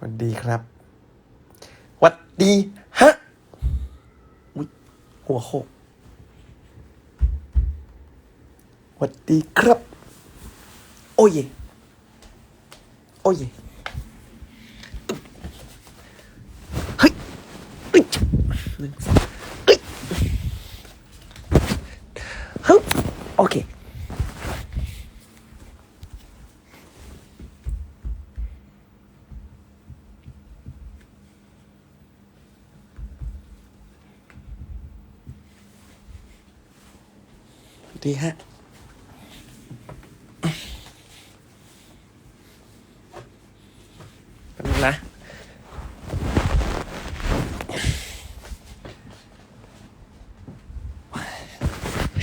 สวัสดีครับหวัดดีฮะอุ๊ยหัวโขกหวัดดีครับ โอ้ยโอ้ย เฮ้ยเฮ้ยหนึ่งสองเฮ้ยฮึบโอเค ดีฮะ แป๊บนึงนะ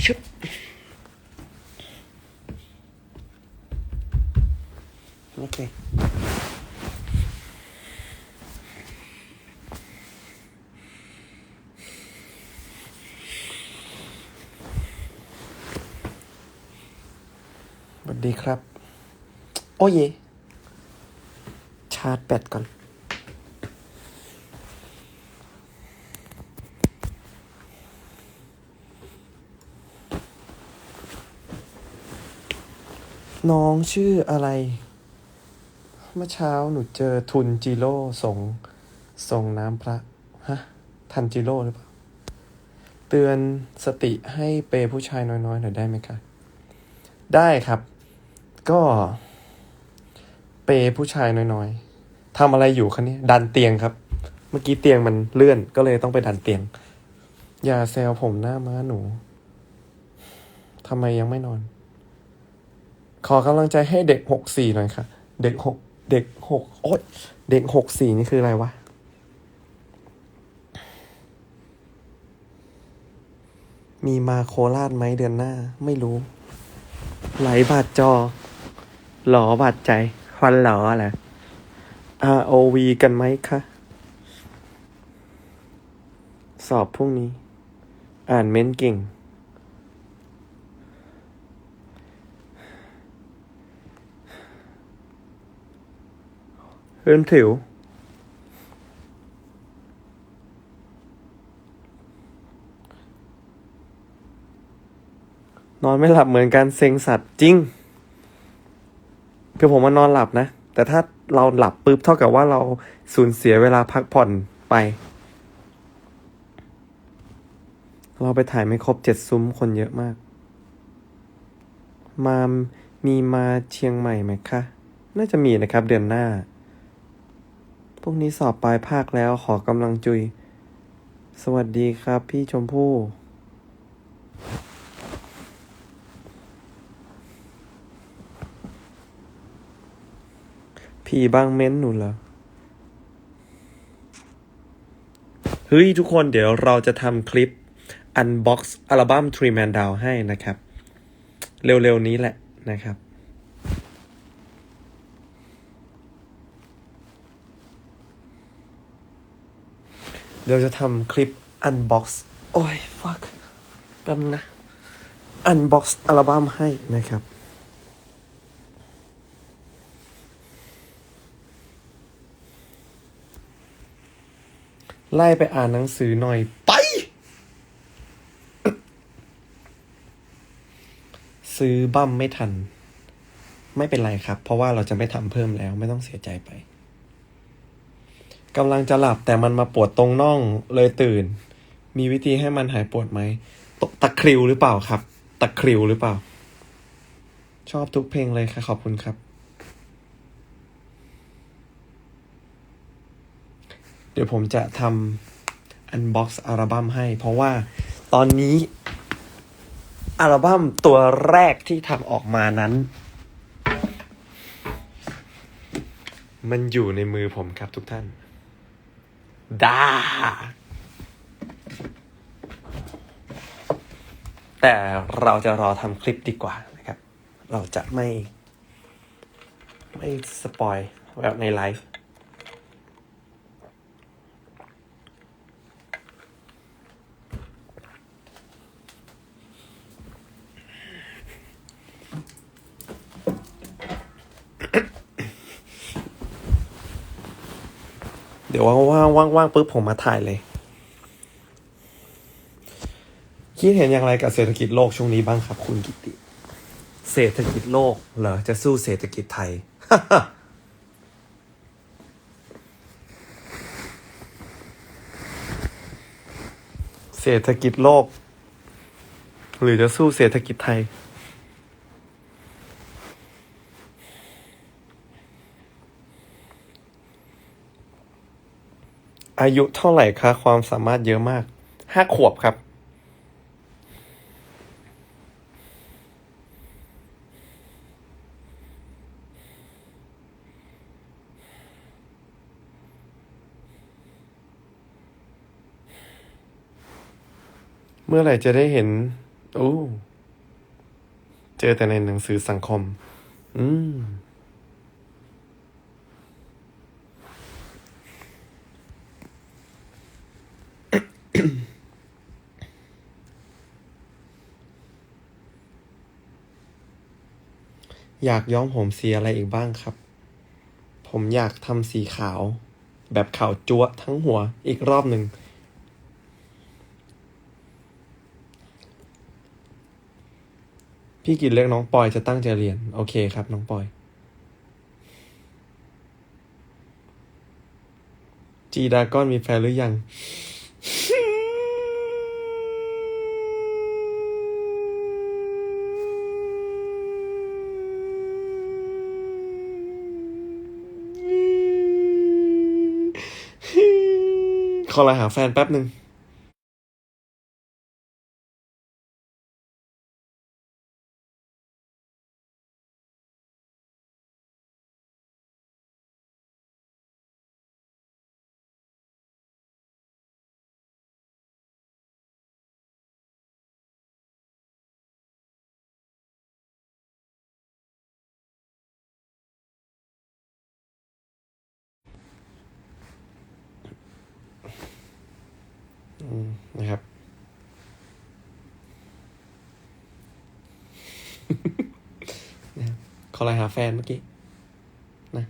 ชุบโอเค สวัสดีครับ โอ้ยชาร์จแบตก่อน น้องชื่ออะไร เมื่อเช้าหนูเจอทุนจิโร่ส่งส่งน้ำพระ ฮะ ทันจิโร่หรือเปล่า เตือนสติให้เปย์ผู้ชายน้อยๆหน่อยได้ไหมคะ ได้ครับ ก็ เปผู้ชายน้อยๆทำอะไรอยู่คะเนี่ยดันเตียงครับ เมื่อกี้เตียงมันเลื่อนก็เลยต้องไปดันเตียง อย่าแซวผมหน้าม้าหนูทำไมยังไม่นอน ขอกำลังใจให้เด็กหกสี่หน่อยค่ะ เด็กหกเด็กหกโอ๊ยเด็กหกสี่นี่คืออะไรวะมีมาโคราชไหมเดือนหน้า ไม่รู้ ไหลบาดจอ หลอบาดใจ ควันหลออะไร ROV กันไหมคะ สอบพรุ่งนี้ อ่านเม้นเก่งเพื่อนถิวนอนไม่หลับเหมือนกันเซ็งสัตว์จริง คือผมมานอนหลับนะ แต่ถ้าเราหลับปุ๊บเท่ากับว่าเราสูญเสียเวลาพักผ่อนไป เราไปถ่ายไม่ครบเจ็ดซุ้มคนเยอะมาก มามีมาเชียงใหม่ไหมคะ น่าจะมีนะครับเดือนหน้า พวกนี้สอบปลายภาคแล้วขอกำลังจุย สวัสดีครับพี่ชมพู่ ผีบางเม้นหนูเหรอ เฮ้ย ทุกคนเดี๋ยวเราจะทำคลิป Unbox อัลบั้ม Tree Man Down ให้นะครับ เร็วๆนี้แหละนะครับเดี๋ยวจะทำคลิป Unbox โอ้ย fuck แป๊บนะ Unbox อัลบั้มให้นะครับ ไล่ไปอ่านหนังสือหน่อยไป ซื้อบั้มไม่ทัน ไม่เป็นไรครับ เพราะว่าเราจะไม่ทำเพิ่มแล้ว ไม่ต้องเสียใจไปกำลังจะหลับแต่มันมาปวดตรงน่องเลยตื่น มีวิธีให้มันหายปวดไหมตตะคริวหรือเปล่าครับ ตะคริวหรือเปล่า ชอบทุกเพลงเลยค่ะ ขอบคุณครับ เดี๋ยวผมจะทำอันบ็อกซ์อัลบั้มให้ เพราะว่าตอนนี้ อัลบั้มตัวแรกที่ทำออกมานั้น มันอยู่ในมือผมครับทุกท่านดาแต่เราจะรอทำคลิปดีกว่านะครับ เราจะไม่ ไม่สปอยแบบในไลฟ์ ดี๋ยวว่างๆว่างๆปุ๊บผมมาถ่ายเลย คิดเห็นอย่างไรกับเศรษฐกิจโลกช่วงนี้บ้างครับคุณกิติ เศรษฐกิจโลกเหรอจะสู้เศรษฐกิจไทยเศรษฐกิจโลก หรือจะสู้เศรษฐกิจไทย อายุเท่าไหร่คะความสามารถเยอะมาก ห้าขวบครับ เมื่อไหร่จะได้เห็น โอ้ เจอแต่ในหนังสือสังคม อืม อยากย้อมผมสีอะไรอีกบ้างครับ ผมอยากทำสีขาว แบบขาวจั๊วทั้งหัวอีกรอบหนึ่ง พี่กินเรียกน้องปอยจะตั้งใจเรียน โอเคครับ น้องปอย จีดากอนมีแฟนหรือยัง ขอไลน์หาแฟนแป๊บหนึ่ง อืมนะครับ นะครับขอไลน์หาแฟนเมื่อกี้นะ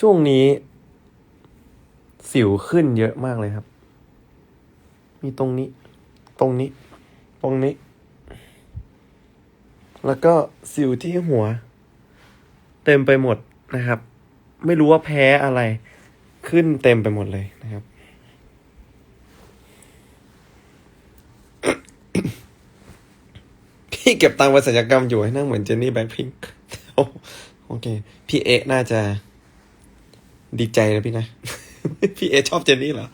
ช่วงนี้ สิวขึ้นเยอะมากเลยครับ มีตรงนี้ ตรงนี้ ตรงนี้ แล้วก็สิวที่หัว เต็มไปหมดนะครับ ไม่รู้ว่าแพ้อะไร ขึ้นเต็มไปหมดเลยนะครับ พี่เก็บตังค์ไปศัลยกรรมอยู่ให้นั่งเหมือนเจนนี่แบ็คพิงค์โอเค พี่เอะน่าจะดีใจนะพี่นะ พี่เอชอบเจนนี่เหรอ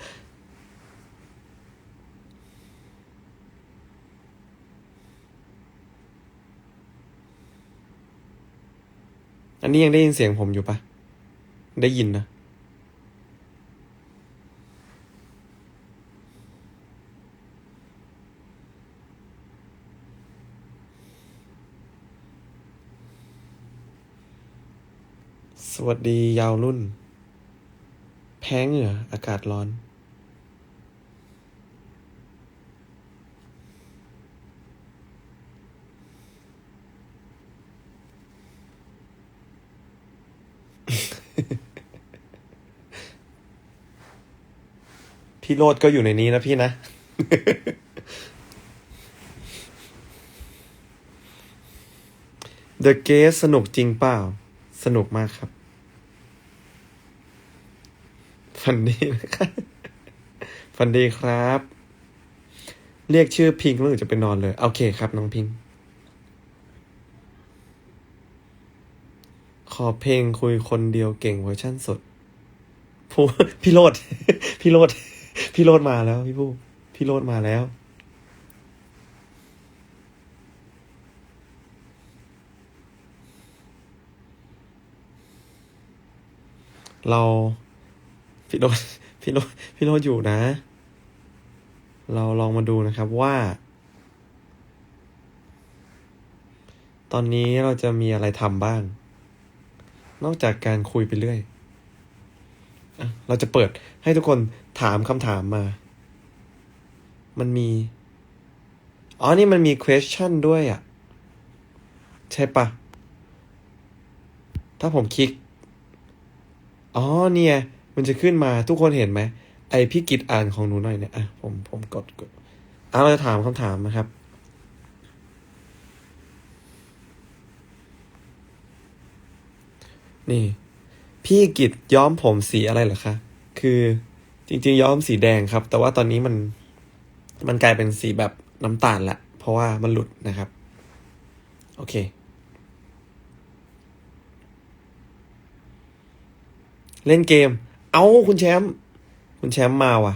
อันนี้ยังได้ยินเสียงผมอยู่ปะ ได้ยินนะ สวัสดียาวรุ่น แพ้เหงื่ออากาศร้อน พี่โรดก็อยู่ในนี้นะพี่นะ The g a t e สนุกจริงเปล่า สนุกมากครับฝันดีนะครับฝันดีครับ เรียกชื่อพิงค์แล้วหนูจะไปนอนเลย โอเคครับ น้องพิงค์ขอเพลงคุยคนเดียวเก่งเวอร์ชั่นสดผู้พี่โรดพี่โรด พี่โรดมาแล้วพี่ผู้ พี่โรดมาแล้ว เราพี่โรดพี่โรดพี่โรดอยู่นะ เราลองมาดูนะครับว่า ตอนนี้เราจะมีอะไรทำบ้าง นอกจากการคุยไปเรื่อยอเราจะเปิดให้ทุกคน ถามคำถามมา มันมี อ๋อ นี่มันมี question ด้วยอะ ใช่ปะ ถ้าผมคลิก อ๋อ เนี่ย มันจะขึ้นมา ทุกคนเห็นไหม ไอพี่กิจอ่านของหนูหน่อยเนี่ย อะ ผม ผมกดกดอะเราจะถามคำถามนะครับนี่ พี่กิจย้อมผมสีอะไรเหรอคะ คือ จริงๆย้อมสีแดงครับ แต่ว่าตอนนี้มันมันกลายเป็นสีแบบน้ำตาลละ เพราะว่ามันหลุดนะครับ โอเค เล่นเกม เอาคุณแชมป์คุณแชมป์มาว่ะ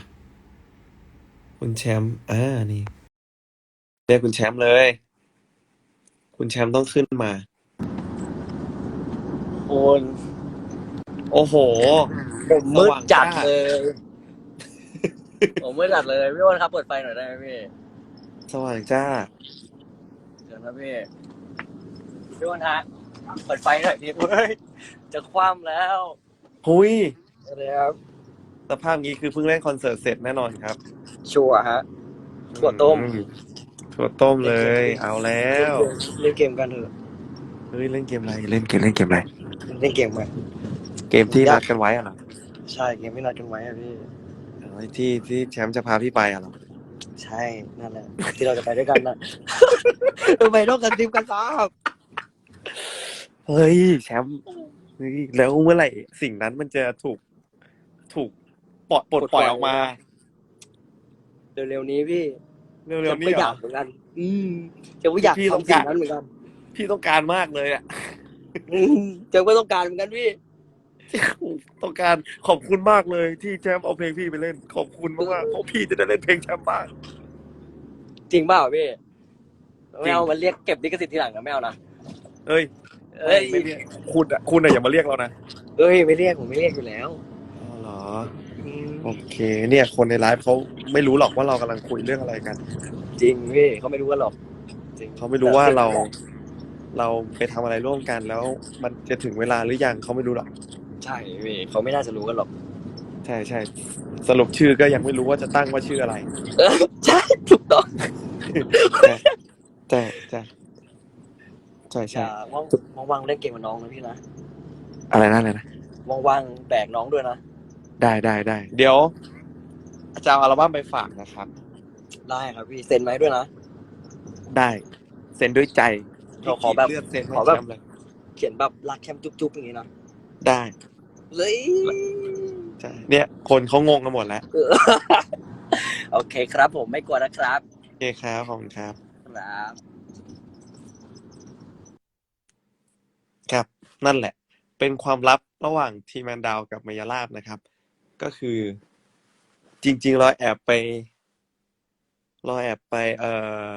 คุณแชมป์อ่านี่เรียกคุณแชมป์เลย คุณแชมป์ต้องขึ้นมาคุณโอ้โหผมมืดจัดเลย ผมมืดจัดเลยพี่อ้นครับเปิดไฟหน่อยได้ไหมพี่สว่างจ้า เดี๋ยวนะพี่พี่อ้นฮะเปิดไฟหน่อยพี่เฮ้ยจะคว่ำแล้วหุยอะไรครับสภาพนี้คือเพิ่งเล่นคอนเสิร์ตเสร็จแน่นอนครับชัวร์ฮะถั่วต้มอืถั่วต้มเลย เอาแล้วเล่นเกมกันเถอะเฮ้ยเล่นเกมอะไรเล่นเกมเล่นเกมอะไรเล่นเกมกันเกมที่นัดกันไว้อะเหรอใช่เกมที่นัดกันไว้อะพี่เอาไอ้ ที่ที่แชมป์จะพาพี่ไปอะเหรอใช่นั่นแหละ ที่เราจะไปด้วยกันนะทำไมต้องกันทีมกันซ้เฮ้ยแชมป์เฮ้ยแล้วเมื่อไหร่สิ่งนั้นมันจะถูกถูกปลดปลดปล่อยออกมาำเร็วๆนี้พี่เร็จะวๆนี้ไม่เหอรยาอกเหมือนกัน อืมจะไม่อยากพี่ต้องทำสิ่กางรนั้นเหมือนกันพี่ต้องการมากเลยอะอืมจะไม่ต้องการเหมือนกันพี่ ต้องการขอบคุณมากเลยที่แชมป์เอาเพลงพี่ไปเล่น ขอบคุณมากๆเพราะพี่จะได้เล่นเพลงแชมป์บ้าง จริงเปล่าพี่จริไม่งเอามันเรียกเก็บลิขสิทธิ์ทีหลังนะไม่เอานะเอ้ยเอ้ยไม่เรียกคุณอะคุณอะอย่ามาเรียกเรานะเอ้ยไม่เรียกผมไม่เรียกอยู่แล้วอ๋อเหรออืมโอเค เนี่ย คนในไลฟ์เขาไม่รู้หรอกว่าเรากำลังคุยเรื่องอะไรกัน จริงพี่เขาไม่รู้กันหรอกจริงเขาไม่รู้ว่าเรา เราไปทำอะไรร่วมกันแล้ว มันจะถึงเวลาหรือยังเขาไม่รู้หรอก ใช่พี่เขาไม่น่าจะรู้กันหรอก ใช่ใช่สรุปชื่อก็ยังไม่รู้ว่าจะตั้งว่าชื่ออะไรเออใช่ถูกต้องใช่ใช่ใช่อใช่ ย่าว่างว่างๆเล่นเกมกับน้องนะพี่นะอะไรนั่นเลยนะว่างๆแบกน้องด้วยนะได้ได้ได้เดี๋ยวจะเอาอัลบั้มไปฝากนะครับ ได้ครับพี่เซ็นไหมด้วยนะ ได้เซ็นด้วยใจเราขอแบบเลือดเซ็นให้ขอแบบแชมป์เลยเขียนแบบรักแคมจุ๊บๆอย่างนี้นะได้ เลยใช่เนี่ยคนเขางงกันหมดแล้วเออโอเคครับ ผมไม่กลัวนะครับโอเคครับขอบคุณครับ ครับครับ นั่นแหละ เป็นความลับระหว่างทีมแมนดาวกับมายาลาบนะครับ ก็คือ จริง ๆ เราแอบไป เราแอบไป เอ่อ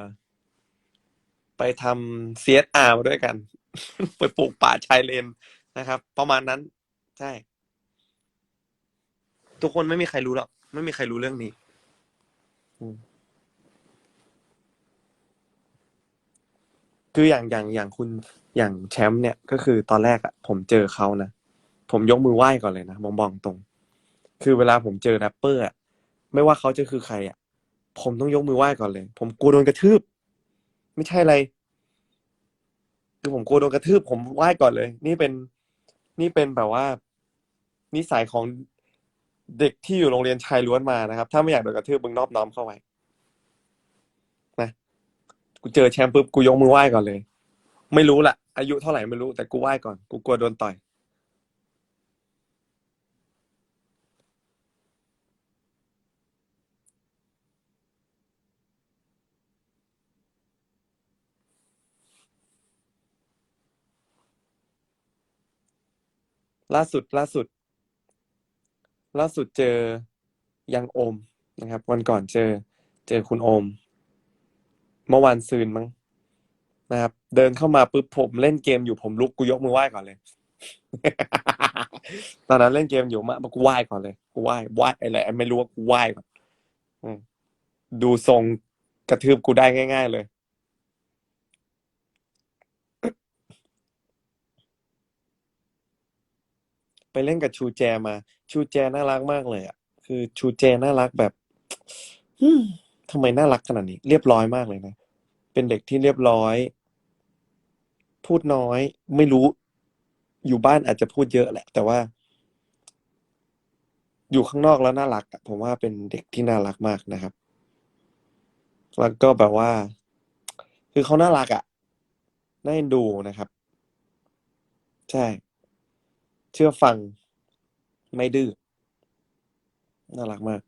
ไปทำ CSR มาด้วยกัน ไปปลูกป่าชายเลนนะครับ ประมาณนั้น ใช่ ทุกคนไม่มีใครรู้หรอกไม่มีใครรู้เรื่องนี้อืมคืออย่างอย่างอย่างคุณอย่างแชมป์เนี่ย ก็คือตอนแรกอะผมเจอเขานะผมยกมือไหว้ก่อนเลยนะมองบองตรง คือเวลาผมเจอแรปเปอร์อะไม่ว่าเขาจะคือใครอะผมต้องยกมือไหว้ก่อนเลย ผมกลัวโดนกระทืบ ไม่ใช่อะไร คือผมกลัวโดนกระทืบ ผมไหว้ก่อนเลย นี่เป็น นี่เป็นแบบว่า นิสัยของเด็กที่อยู่โรงเรียนชายล้วนมานะครับ ถ้าไม่อยากโดนกระทืบมึงนอบน้อมเข้าไว้นะกูเจอแชมป์ปุ๊บกูยกมือไหว้ก่อนเลย ไม่รู้ละอายุเท่าไหร่ไม่รู้แต่กูไหว้ก่อน กูกลัวโดนต่อยล่าสุดล่าสุด ล่าสุดเจอยังโอมนะครับ วันก่อนเจอ เจอคุณโอม เมื่อวานซืนมั้งนะครับ เดินเข้ามาปุ๊บผมเล่นเกมอยู่ผมลุกกูยกมือไหว้ก่อนเลย ตอนนั้นเล่นเกมอยู่มากูไหว้ก่อนเลยกูไหว้ไหว้อะไรไม่รู้ว่ากูไหว้ก่อนดูทรงกระทืบกูได้ง่าย ๆ เลย ไปเล่นกับชูแจมา ชูแจน่ารักมากเลยอะคือชูแจน่ารักแบบอืมทำไมน่ารักขนาดนี้ เรียบร้อยมากเลยนะ เป็นเด็กที่เรียบร้อย พูดน้อย ไม่รู้ อยู่บ้านอาจจะพูดเยอะแหละ แต่ว่า อยู่ข้างนอกแล้วน่ารักอะผมว่าเป็นเด็กที่น่ารักมากนะครับ แล้วก็แบบว่า คือเขาน่ารักอะน่าเอ็นดูนะครับ ใช่เชื่อฟัง ไม่ดื้อน่ารักมาก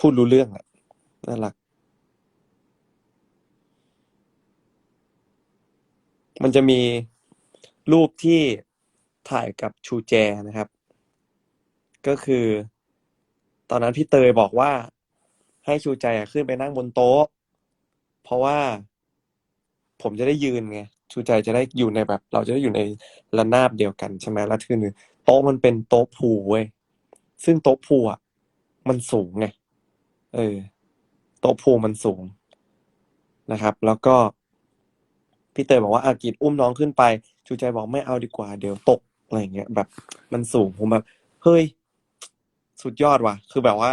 พูดรู้เรื่องอะน่ารัก มันจะมีรูปที่ถ่ายกับชูแจนะครับ ก็คือ ตอนนั้นพี่เตยบอกว่าให้ชูใจขึ้นไปนั่งบนโต๊ะ เพราะว่าผมจะได้ยืนไง ชูใจจะได้อยู่ในแบบ เราจะได้อยู่ในระนาบเดียวกันใช่ไหมแล้วคือโต๊ะมันเป็นโต๊ะพูเว้ยซึ่งโต๊ะพูอะมันสูงไงเออ โต๊ะพูมันสูงนะครับ แล้วก็ พี่เตยบอกว่าอากิจอุ้มน้องขึ้นไป ชูใจบอกไม่เอาดีกว่า เดี๋ยวตกอะไรเงี้ย แบบ มันสูงผมแบบ เฮ้ย สุดยอดว่ะ คือแบบว่า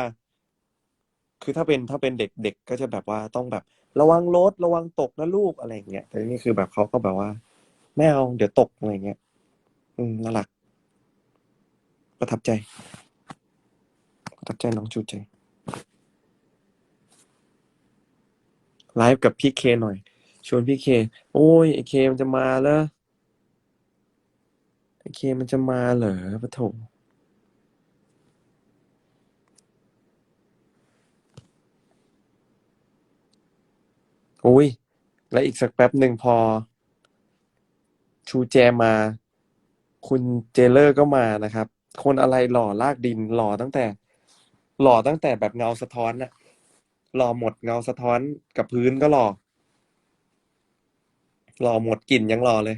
คือถ้าเป็นถ้าเป็นเด็กเด็กก็จะแบบว่าต้องแบบ ระวังรถระวังตกนะลูกอะไรอย่างเงี้ยแต่นี่คือแบบเขาก็แบบว่าไม่เอาเดี๋ยวตกอะไรเงี้ย อืมน่ารัก ประทับใจ ประทับใจน้องชูใจไลฟ์กับพี่เคหน่อย ชวนพี่เค โอ้ยไอเคมันจะมาแล้วไอเคมันจะมาเหรอปะโถ อุ้ย แล้วอีกสักแป๊บหนึ่งพอ ชูแจมา คุณเจเลอร์ก็มานะครับ คนอะไรหล่อลากดินหล่อตั้งแต่ หล่อตั้งแต่แบบเงาสะท้อนน่ะหล่อหมดเงาสะท้อนกับพื้นก็หล่อหล่อหมดกลิ่นยังหล่อเลย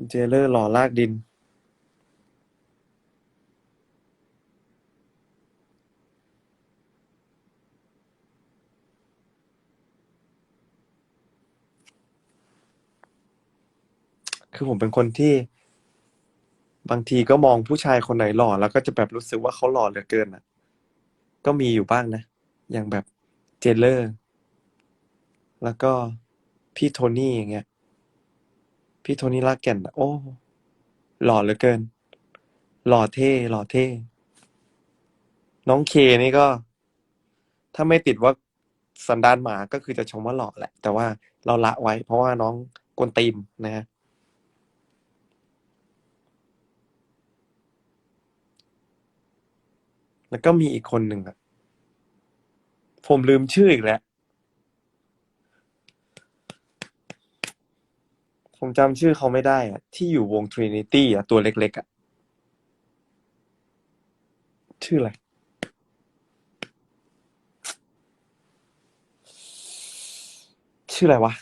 คุณเจเลอร์หล่อลากดินคือผมเป็นคนที่ บางทีก็มองผู้ชายคนไหนหล่อ แล้วก็จะแบบรู้สึกว่าเขาหล่อเหลือเกินอะ ก็มีอยู่บ้างนะ อย่างแบบเจเลอร์ แล้วก็พี่โทนี่อย่างเงี้ย พี่โทนี่ลากแก่น โอ้ หล่อเหลือเกิน หล่อเท่ หล่อเท่ น้องเคนี่ก็ ถ้าไม่ติดว่าสันดานหมาก็คือจะชมว่าหล่อแหละ แต่ว่าเราละไว้ เพราะว่าน้องกวนตีนนะฮะแล้วก็มีอีกคนหนึ่งอะผมลืมชื่ออีกแล้ว ผมจำชื่อเขาไม่ได้อะที่อยู่วง Trinity อะตัวเล็กๆอะชื่ออะไร ชื่ออะไรวะ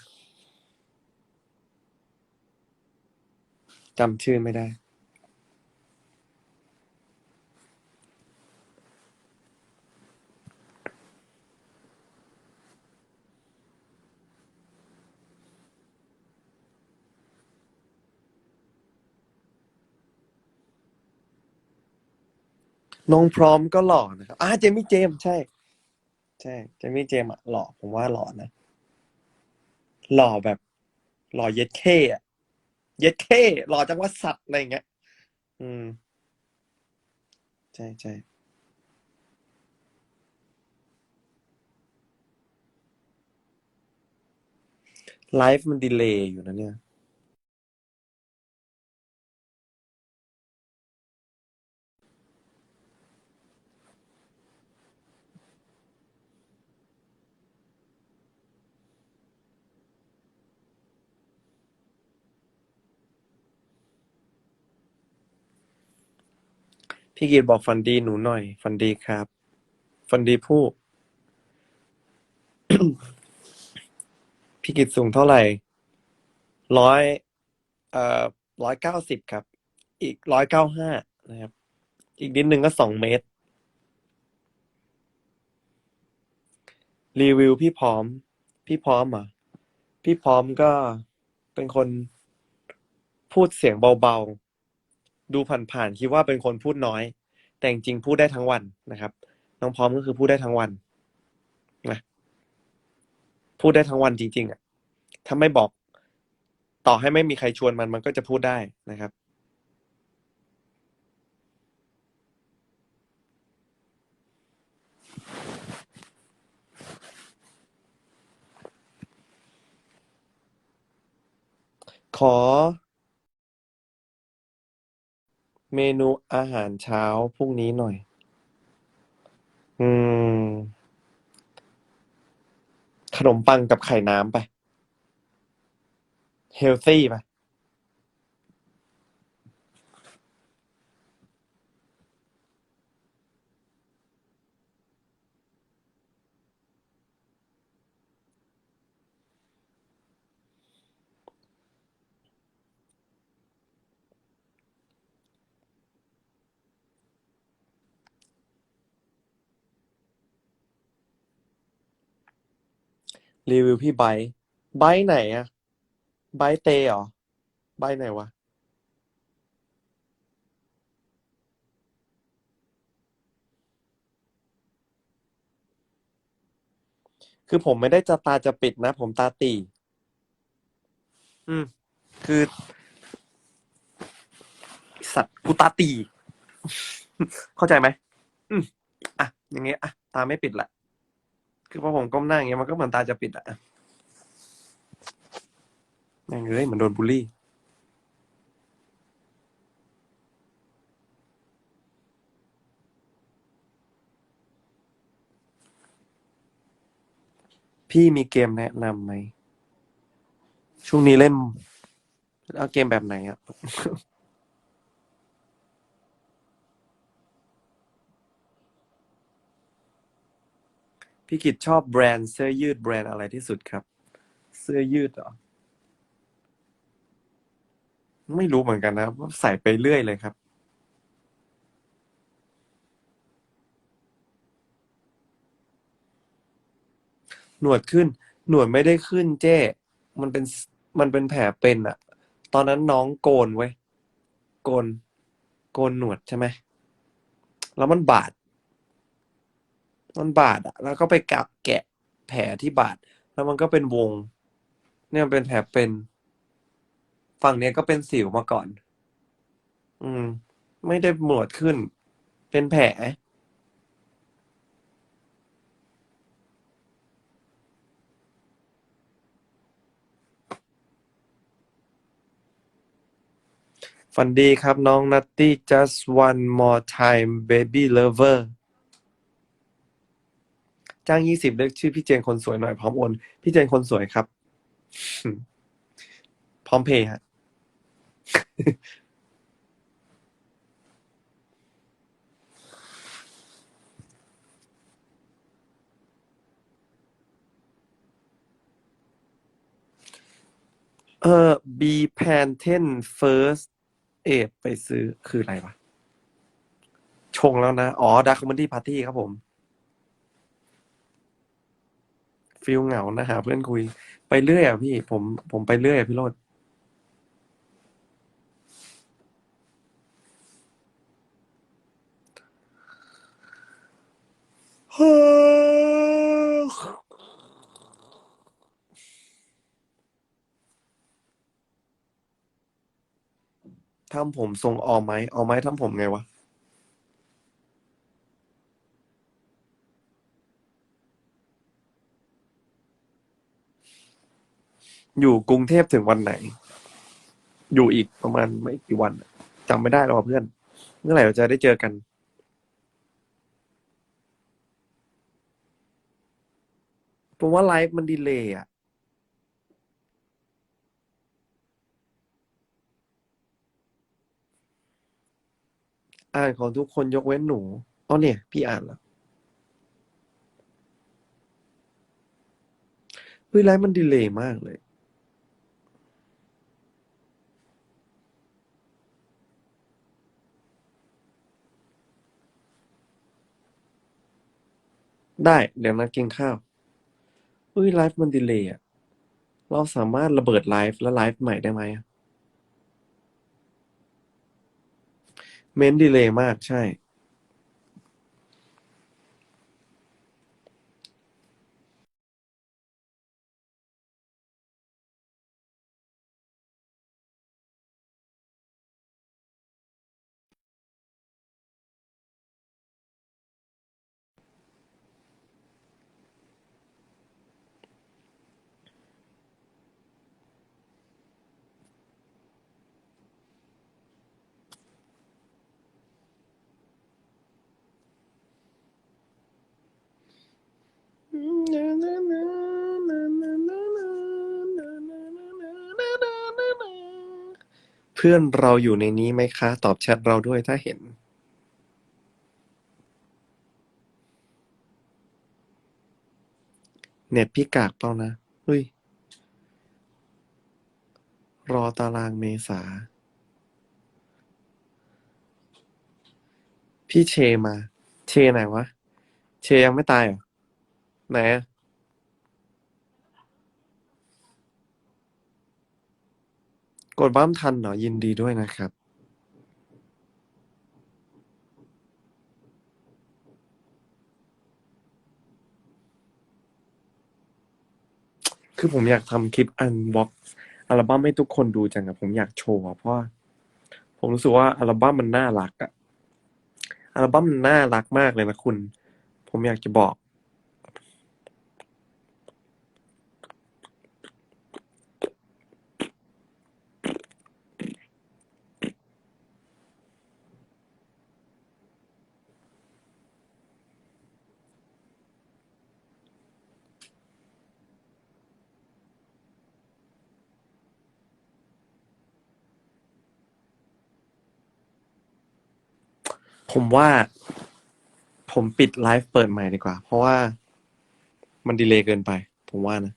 จำชื่อไม่ได้ น้องพร้อมก็หล่อนะครับอ่าเจมี่เจมส์ใช่ ใช่ เจมี่เจมส์อะหล่อผมว่าหล่อนะ หล่อแบบ หล่อเย็ดเข้อะเย็ดเข้หล่อจังว่าสัตว์อะไรอย่างเงี้ย อืม ใช่ใช่ไลฟ์มันดีเลย์อยู่นะเนี่ย พี่กีดบอกฟันดีหนูหน่อยฟันดีครับฟันดีผู้ พี่กิดสูงเท่าไหร่ ร้อยเอ่อร้อยเก้าสิบครับ อีกร้อยเก้าห้านะครับ อีกนิดนึงก็สองเมตร รีวิวพี่พร้อม พี่พร้อมเหรอะ พี่พร้อมก็เป็นคนพูดเสียงเบาๆ ดูผ่านๆคิดว่าเป็นคนพูดน้อย แต่จริงๆพูดได้ทั้งวันนะครับ น้องพร้อมก็คือพูดได้ทั้งวันนะพูดได้ทั้งวันจริง ๆอะถ้าไม่บอก ต่อให้ไม่มีใครชวนมันมันก็จะพูดได้นะครับขอ เมนูอาหารเช้าพรุ่งนี้หน่อย อืม ขนมปังกับไข่น้ำไป เฮลตี้ไป รีวิวพี่ไบร์ไบร์ไหนอะไบร์เตเหรอไบร์ไหนวะ คือผมไม่ได้จะตาจะปิดนะ ผมตาตี อืม คือสัตว์กูตาตี เข้าใจไหมอืมอะอย่างเงี้ยอะ ตาไม่ปิดละ คือพอผมก้มหน้าอย่างเงี้ยมันก็เหมือนตาจะปิดอะแม่งเอ้ยเหมือนโดนบูลลี่ พี่มีเกมแนะนำไหม ช่วงนี้เล่น เอาเกมแบบไหนอะ พี่กิจชอบแบรนด์เสื้อยืดแบรนด์อะไรที่สุดครับ เสื้อยืดเหรอ ไม่รู้เหมือนกันนะใส่ไปเรื่อยเลยครับ หนวดขึ้น หนวดไม่ได้ขึ้นเจ้ มันเป็นมันเป็นแผลเป็นอะตอนนั้นน้องโกนไว้โกน โกนหนวดใช่ไหม แล้วมันบาด มันบาดอะแล้วก็ไปกักแกะแผลที่บาดแล้วมันก็เป็นวง เนี่ยมันเป็นแผลเป็น ฝั่งเนี้ยก็เป็นสิวมาก่อน อืม ไม่ได้หนวดขึ้น เป็นแผลฝันดีครับน้องนัตตี้ just one more time baby lover จ้างยี่สิบเลือกชื่อพี่เจนคนสวยหน่อยพร้อมโอน พี่เจนคนสวยครับ พร้อมเพย์ฮะเออ B Panten First Aid ไปซื้อคืออะไรวะ ชงแล้วนะ อ๋อ Dark Comedy Party ครับผม ฟิลเหงานะหาเพื่อนคุย ไปเรื่อยอะพี่ ผมผมไปเรื่อยอะพี่โรดทำผมทรงออมไหมออมไหมทำผมไงวะ อยู่กรุงเทพถึงวันไหน อยู่อีกประมาณไม่กี่วันจำไม่ได้แล้วว่ะเพื่อน เมื่อไหร่เราจะได้เจอกัน ผมว่าไลฟ์มันดีเลย์อะอ่านของทุกคนยกเว้นหนูอ๋อเนี่ย พี่อ่านแล้วเฮ้ยไลฟ์มันดีเลย์มากเลย ได้เดี๋ยวนัดกินข้าวเฮ้ยไลฟ์มันดีเลย์อะเราสามารถระเบิดไลฟ์แล้วไลฟ์ใหม่ได้ไหมอะเมนดีเลย์มากใช่ เพื่อนเราอยู่ในนี้ไหมคะ ตอบแชทเราด้วยถ้าเห็นเน็ตพี่กากเปล่านะเฮ้ย รอตารางเมษา พี่เชมา เชไหนวะ เชยังไม่ตายเหรอ ไหนอะ กดบ้ามทันเหรอยินดีด้วยนะครับ คือผมอยากทำคลิปอันบ็อกอัลบั้มให้ทุกคนดูจังอะผมอยากโชว์อะเพราะว่าผมรู้สึกว่าอัลบั้มมันน่ารักอะอัลบั้มมันน่ารักมากเลยนะคุณ ผมอยากจะบอก ผมว่าผมปิดไลฟ์เปิดใหม่ดีกว่า เพราะว่ามันดีเลย์เกินไป ผมว่านะ